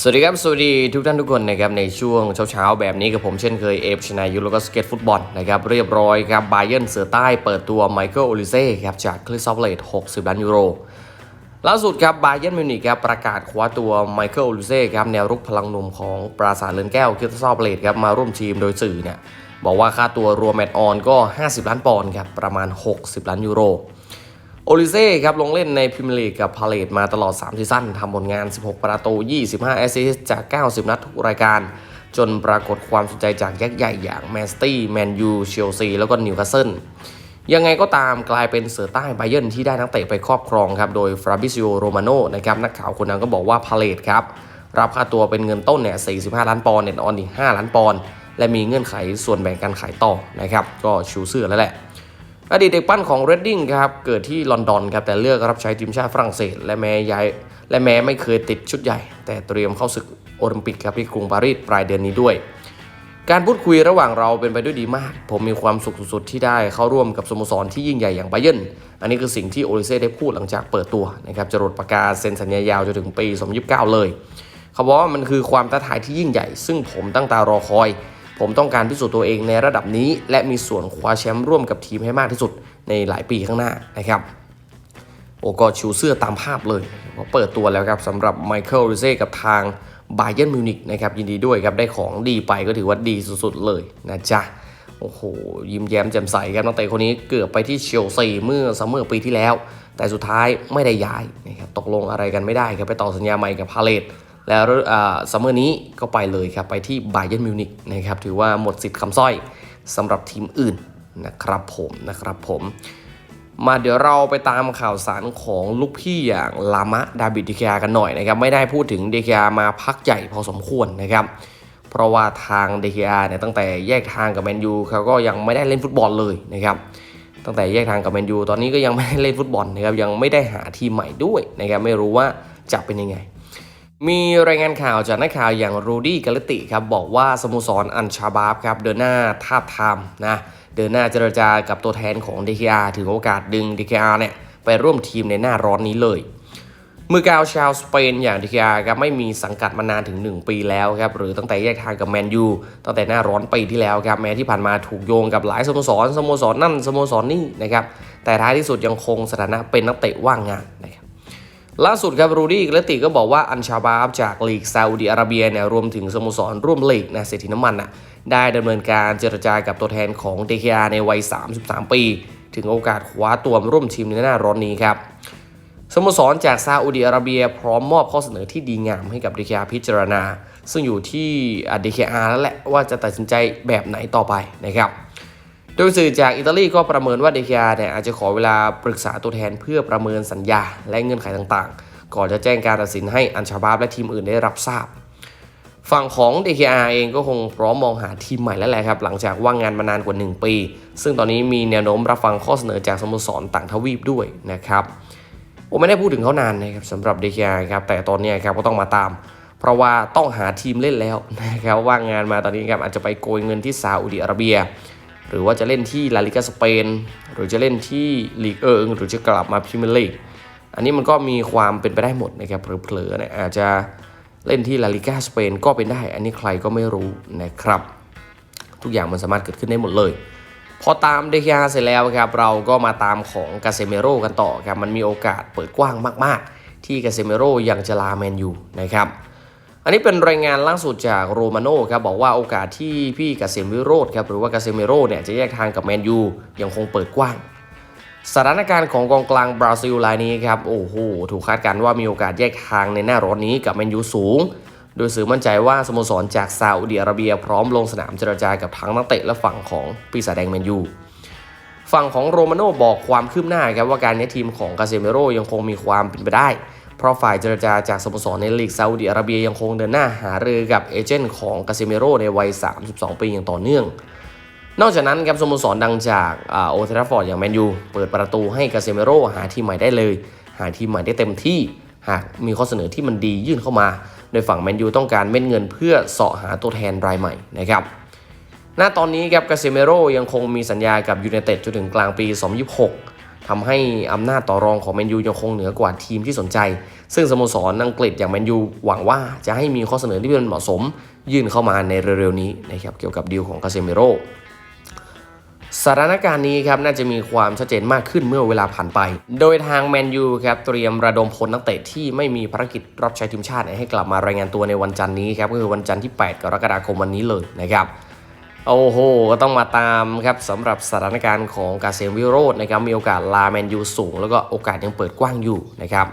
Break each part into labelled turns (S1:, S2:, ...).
S1: สวัสดีครับ สวัสดีทุกท่านทุกคนนะครับในช่วงเช้าๆ แบบนี้กับผมเช่นเคยเอฟชนายุแล้วก็สเก็ตฟุตบอลนะครับเรียบร้อยครับไบเย r n เสือใต้เปิดตัวไมเคิลโอลิเซ่ครับจากคริสตัลเลต60 ล้านยูโร ล่าสุดครับไบเย r n มิวนิกครับประกาศคว้าตัวไมเคิลโอลิเซ่ครับแนวรุกพลังหนุ่มของปราสาทเลือนแก้วคริสตัลเลตครับมาร่วมทีมโดยสื่อเนี่ยบอกว่าค่าตัวรวมแมตช์ออนก็ 50 ล้านปอนด์ครับประมาณ 60 ล้านยูโร โอลิเซ่ครับลงเล่นในพรีเมียร์ลีกกับพาเลตมาตลอด 3 ซีซั่นทำผลงาน 16 ประตู 25 แอสซิสต์จาก 90 นัดทุกรายการ จนปรากฏความสนใจจากยักษ์ใหญ่อย่างแมนสตี้แมนยูเชลซีแล้วก็นิวคาสเซิลยังไงก็ตามกลายเป็นเสือใต้ไบเย r n ที่ได้นักเตะไปครอบครองครับโดยฟราบิซิโอโรมาโนนะครับนักข่าวคนนั้นก็บอกว่าพาเลตครับรับค่าตัวเป็นเงินต้นเนี่ย 45 ล้านปอนด์เน็ตออนอีก 5 ล้านปอนด์และมีเงื่อนไขส่วนแบ่งการขายต่อนะครับก็ชูเสื้อแล้วแหละ อดีตเด็กปั้นของเรดดิ้งครับเกิดที่ลอนดอนครับแต่เลือกรับใช้ทีมชาติฝรั่งเศส และแม้ย้ายและแม้ไม่เคยติดชุดใหญ่ แต่เตรียมเข้าศึกโอลิมปิกครับที่กรุงปารีสปลายเดือนนี้ด้วย การพูดคุยระหว่างเราเป็นไปด้วยดีมาก ผมมีความสุขสุดๆที่ได้เข้าร่วมกับสโมสรที่ยิ่งใหญ่อย่างไบเย r n อันนี้คือสิ่งที่โอลิเซ่ได้พูดหลังจากเปิดตัวนะครับจรดประกาศเซ็นสัญญายาวจนถึงปี2029 เลย เขาบอกว่ามันคือความท้าทายที่ยิ่งใหญ่ ซึ่งผมตั้งตารอคอย ผมต้องการพิสูจน์ตัวเองในระดับนี้ และมีส่วนคว้าแชมป์ร่วมกับทีมให้มากที่สุดในหลายปีข้างหน้านะครับโอ้ก็ชูเสื้อตามภาพเลยว่าเปิดตัวแล้วครับสำหรับไมเคิลริเซ่กับทางบาเย r n มิวนิกนะครับยินดีด้วยครับได้ของดีไปก็ถือว่าดีสุดๆเลยนะจ๊ะโอ้โห ยิ้มแย้มแจ่มใสครับนักเตะคนนี้เกือบไปที่เชลซีเมื่อซัมเมอร์ปีที่แล้ว แต่สุดท้ายไม่ได้ย้ายนะครับตกลงอะไรกันไม่ได้ครับไปต่อสัญญาใหม่กับพาเลต แล้วซัมเมอร์นี้ก็ไปเลยครับ ไปที่ไบเย r n มิวนิกนะครับ ถือว่าหมดสิทธิ์คำสร้อยสำหรับทีมอื่นนะครับผมนะครับผมมาเดี๋ยวเราไปตามข่าวสารของลูกพี่อย่างลามะดาบิดเดคยากันหน่อยนะครับ ไม่ได้พูดถึงเดคยามาพักใหญ่พอสมควรนะครับ เพราะว่าทางเดคยาเนี่ยตั้งแต่แยกทางกับแมนยูเขาก็ยังไม่ได้เล่นฟุตบอลเลยนะครับตั้งแต่แยกทางกับแมนยูตอนนี้ก็ยังไม่ได้เล่นฟุตบอลนะครับยังไม่ได้หาทีมใหม่ด้วยนะครับไม่รู้ว่าจะเป็นยังไง มีรายงานข่าวจากนักข่าวอย่างรูดี้กาลติครับบอกว่าสโมสรอันชาบาบครับเดินหน้าทาบทามนะเดินหน้าเจรจากับตัวแทนของ DKR ถึงโอกาสดึง DKR เนี่ยไปร่วมทีมในหน้าร้อนนี้เลย มือกาวชาวสเปนอย่าง DKR ครับไม่มีสังกัดมานานถึง 1 ปีแล้วครับหรือตั้งแต่แยกทางกับแมนยูตั้งแต่หน้าร้อนปีที่แล้วครับแม้ที่ผ่านมาถูกโยงกับหลายสโมสรสโมสรนั่นสโมสรนี่นะครับแต่ท้ายที่สุดยังคงสถานะเป็นนักเตะว่างงานนะครับ ล่าสุดครับรูดี้กเลติก็บอกว่าอันชาบาบจากลีกซาอุดิอาระเบียเนี่ยรวมถึงสโมสรร่วมลีกนะเศรษฐีน้ำมันน่ะได้ดำเนินการเจรจากับตัวแทนของเดคอาในวัย 33 ปี ถึงโอกาสคว้าตัวมาร่วมทีมในหน้าร้อนนี้ครับสโมสรจากซาอุดิอาระเบียพร้อมมอบข้อเสนอที่ดีงามให้กับเดคอาพิจารณา ซึ่งอยู่ที่เดคอาแล้วแหละว่าจะตัดสินใจแบบไหนต่อไปนะครับ โดยสื่อจากอิตาลีก็ประเมินว่าเดคอาเนี่ยอาจจะขอเวลาปรึกษาตัวแทนเพื่อประเมินสัญญาและเงื่อนไขต่างๆ ก่อนจะแจ้งการตัดสินให้อันชาบาบและทีมอื่นได้รับทราบ ฝั่งของ DKR เองก็คงพร้อมมองหาทีมใหม่แล้วแหละครับหลังจากว่างงานมานานกว่า 1 ปี ซึ่งตอนนี้มีแนวโน้มรับฟังข้อเสนอจากสโมสรต่างทวีปด้วยนะครับผมไม่ได้พูดถึงเขานานนะครับสำหรับ DKR ครับแต่ตอนนี้ครับก็ต้องมาตาม เพราะว่าต้องหาทีมเล่นแล้วนะครับว่างงานมาตอนนี้ครับอาจจะไปโกยเงินที่ซาอุดิอาระเบีย หรือว่าจะเล่นที่ลาลิกาสเปนหรือจะเล่นที่ลีกเอิงหรือจะกลับมาพรีเมียร์ลีกอันนี้มันก็มีความเป็นไปได้หมดนะครับเผลอๆเนี่ยอาจจะเล่นที่ลาลิกาสเปนก็เป็นได้ อันนี้ใครก็ไม่รู้นะครับ ทุกอย่างมันสามารถเกิดขึ้นได้หมดเลย พอตามเดคยาเสร็จแล้วครับเราก็มาตามของกาเซเมโรกันต่อครับมันมีโอกาสเปิดกว้างมาก ๆ ที่กาเซเมโรยังจะลาแมนยูนะครับ อันนี้เป็นรายงานล่าสุดจากโรมาโน่ครับบอกว่าโอกาสที่พี่กาเซมิโรธครับหรือว่ากาเซเมโรเนี่ยจะแยกทางกับแมนยูยังคงเปิดกว้าง สถานการณ์ของกองกลางบราซิลรายนี้ครับโอ้โหถูกคาดการณ์ว่ามีโอกาสแยกทางในหน้าร้อนนี้กับแมนยูสูง โดยสื่อมั่นใจว่าสโมสรจากซาอุดิอาระเบียพร้อมลงสนามเจรจากับทั้งนักเตะและฝั่งของปีศาจแดงแมนยูฝั่งของโรมาโน่บอกความคืบหน้าครับว่าการย้ายทีมของกาเซเมโรยังคงมีความเป็นไปได้ เพราะฝ่ายเจรจาจากสโมสรในลีกซาอุดิอาระเบียยังคงเดินหน้าหารือกับเอเจนต์ของกาเซเมโรในวัย 32 ปีอย่างต่อเนื่อง นอกจากนั้นครับสโมสรดังจากโอเทราฟอร์ดอย่างแมนยูเปิดประตูให้กาเซเมโรหาทีมใหม่ได้เลย หาทีมใหม่ได้เต็มที่ หากมีข้อเสนอที่มันดียื่นเข้ามา โดยฝั่งแมนยูต้องการเม็ดเงินเพื่อเสาะหาตัวแทนรายใหม่นะครับณตอนนี้ครับกาเซเมโรยังคงมีสัญญากับยูไนเต็ดจนถึงกลางปี 2026 ทำให้อำนาจต่อรองของแมนยูยังคงเหนือกว่าทีมที่สนใจ ซึ่งสโมสรอังกฤษอย่างแมนยูหวังว่าจะให้มีข้อเสนอที่เป็นเหมาะสม ยื่นเข้ามาในเร็วๆนี้นะครับเกี่ยวกับดีลของกาเซมิโรสถานการณ์นี้ครับน่าจะมีความชัดเจนมากขึ้นเมื่อเวลาผ่านไป โดยทางแมนยูครับเตรียมระดมพลนักเตะที่ไม่มีภารกิจรับใช้ทีมชาติให้กลับมารายงานตัวในวันจันทร์นี้ครับก็คือวันจันทร์ที่ 8 กรกฎาคมวันนี้เลยนะครับ โอ้โห ก็ต้องมาตามครับสำหรับสถานการณ์ของกาเซมวิโรจน์นะครับมีโอกาสลาแมนยูสูง แล้วก็โอกาสยังเปิดกว้างอยู่นะครับ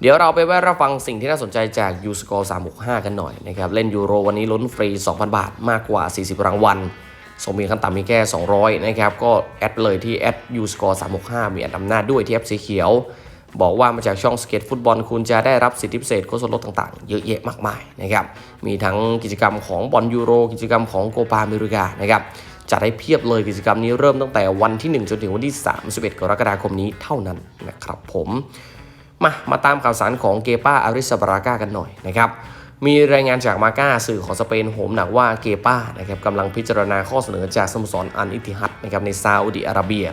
S1: เดี๋ยวเราไปแวะรับฟังสิ่งที่น่าสนใจจากยูสกอร์365 กันหน่อยนะครับเล่นยูโรวันนี้ลุ้นฟรี 2,000 บาทมากกว่า 40 รางวัลส่งมีขั้นต่ำมีแค่ 200 นะครับ ก็แอดเลยที่แอดยูสกอร์365 มีแอดอำนาจด้วยที่แอปสีเขียว บอกว่ามาจากช่องสเก็ตฟุตบอลคุณจะได้รับสิทธิพิเศษโค้ดส่วนลดต่างๆ เยอะแยะมากมายนะครับมีทั้งกิจกรรมของบอลยูโร กิจกรรมของโกปาอเมริกานะครับจัดให้เพียบเลยกิจกรรมนี้เริ่มตั้งแต่วันที่ 1 จนถึงวันที่ 31 กรกฎาคมนี้เท่านั้นนะครับผมมามาตามข่าวสารของเกป้าอาริสบาราก้ากันหน่อยนะครับมีรายงานจากมาก้าสื่อของสเปนโหมหนักว่าเกป้านะครับกำลังพิจารณาข้อเสนอจากสโมสรอันอิติฮัดนะครับในซาอุดิอาระเบีย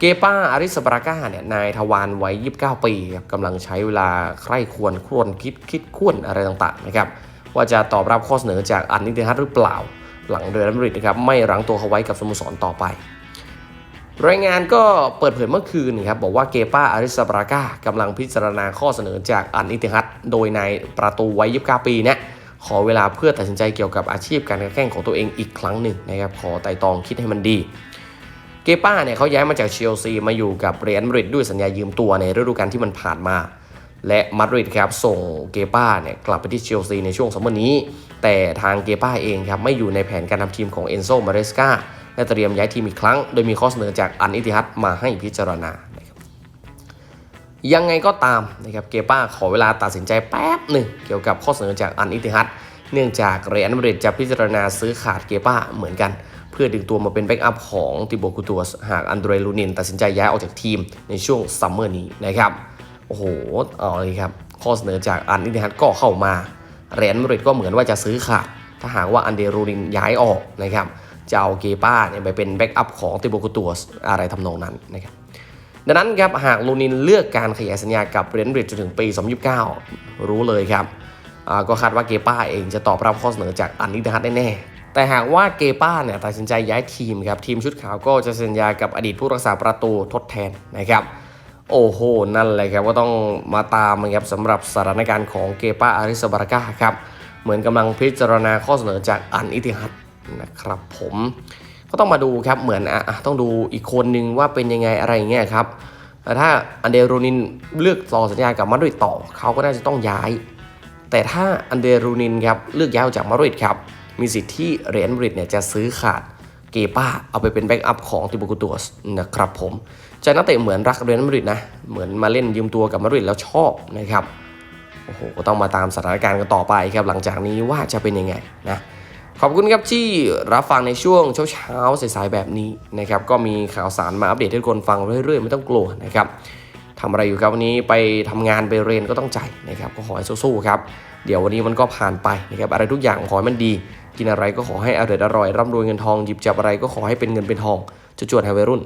S1: เกป้าอาริสบราก้าเนี่ยนายทวารวัย 29 ปีกำลังใช้เวลาใคร่ควรครวนคิดคิดควรอะไรต่างๆนะครับว่าจะตอบรับข้อเสนอจากอันอิติฮัดหรือเปล่า หลังเรอัมาดริดนะครับไม่รั้งตัวเขาไว้กับสโมสรต่อไป รายงานก็เปิดเผยเมื่อคืนนะครับบอกว่าเกป้าอาริสบราก้ากำลังพิจารณาข้อเสนอจากอันอิติฮัดโดยนายประตูวัย 29 ปีเนี่ยขอเวลาเพื่อตัดสินใจเกี่ยวกับอาชีพการแข่งของตัวเองอีกครั้งหนึ่งนะครับขอไต่ตองคิดให้มันดี เกป้าเนี่ยเขาย้ายมาจากเชลซีมาอยู่กับเรอัลมาดริดด้วยสัญญายืมตัวในฤดูกาลที่มันผ่านมา และมาดริดครับส่งเกป้าเนี่ยกลับไปที่เชลซีในช่วงซัมเมอร์นี้ แต่ทางเกป้าเองครับไม่อยู่ในแผนการทำทีมของเอนโซมาเรสกาและเตรียมย้ายทีมอีกครั้ง โดยมีข้อเสนอจากอันอิติฮัดมาให้พิจารณายังไงก็ตามนะครับเกป้าขอเวลาตัดสินใจแป๊บหนึ่งเกี่ยวกับข้อเสนอจากอันอิติฮัดเนื่องจากเรอัลมาดริดจะพิจารณาซื้อขาดเกป้าเหมือนกัน พื่อดึงตัวมาเป็นแบ็กอัพของติโบกูตัวสหากอันเดรลูนินตัดสินใจย้ายออกจากทีมในช่วงซัมเมอร์นี้นะครับ โอ้โห เอาเลยครับ ข้อเสนอจากอันอิติฮัดก็เข้ามาเรอัลมาริดก็เหมือนว่าจะซื้อขาดถ้าหากว่าอันเดรูนินย้ายออกนะครับจะเอาเกป้าเนี่ยไปเป็นแบ็กอัพของติโบกุตัวอะไรทำนองนั้นนะครับดังนั้นครับหากลูนินเลือกการขยายสัญญากับเรอัลมาดริดจนถึงปี 2029 รู้เลยครับก็คาดว่าเกป้าเองจะตอบรับข้อเสนอจากอันอิติฮัดแน่ๆ แต่หากว่าเกป้าเนี่ยตัดสินใจย้ายทีมครับทีมชุดขาวก็จะสัญญากับอดีตผู้รักษาประตูทดแทนนะครับโอ้โห นั่นเลยครับ ก็ต้องมาตามนะครับสำหรับสถานการณ์ของเกป้าอาริสบารากาครับ เหมือนกำลังพิจารณาข้อเสนอจากอันอิติฮัดนะครับผมก็ต้องมาดูครับเหมือนอะอะต้องดูอีกคนนึงว่าเป็นยังไงอะไรอย่างเงี้ยครับแต่ถ้าอันเดรูนินเลือกต่อสัญญากับมาดริดต่อเขาก็น่าจะต้องย้าย แต่ถ้าอันเดรูนินครับเลือกย้ายออกจากมาดริดครับ มีสิทธิ์ที่เรอัลมาดริดเนี่ยจะซื้อขาดเกป้าเอาไปเป็นแบ็กอัพของติโบกุตัวสนะครับผมจากนักเตะเหมือนรักเรอัลมาดริดนะเหมือนมาเล่นยืมตัวกับมาริดแล้วชอบนะครับโอ้โหก็ต้องมาตามสถานการณ์กันต่อไปครับหลังจากนี้ว่าจะเป็นยังไงนะขอบคุณครับที่รับฟังในช่วงเช้าๆสายๆแบบนี้นะครับก็มีข่าวสารมาอัปเดตให้ทุกคนฟังเรื่อยๆ ไม่ต้องกลัวนะครับทำอะไรอยู่ครับวันนี้ไปทำงานไปเรียนก็ต้องใจนะครับก็ขอให้สู้ๆครับ เดี๋ยววันนี้มันก็ผ่านไปนะครับอะไรทุกอย่างขอให้มันดี กินอะไรก็ขอให้อร่อยอร่อยร่ำรวยเงินทองหยิบจับอะไรก็ขอให้เป็นเงินเป็นทองจะจวดไฮวัยรุ่น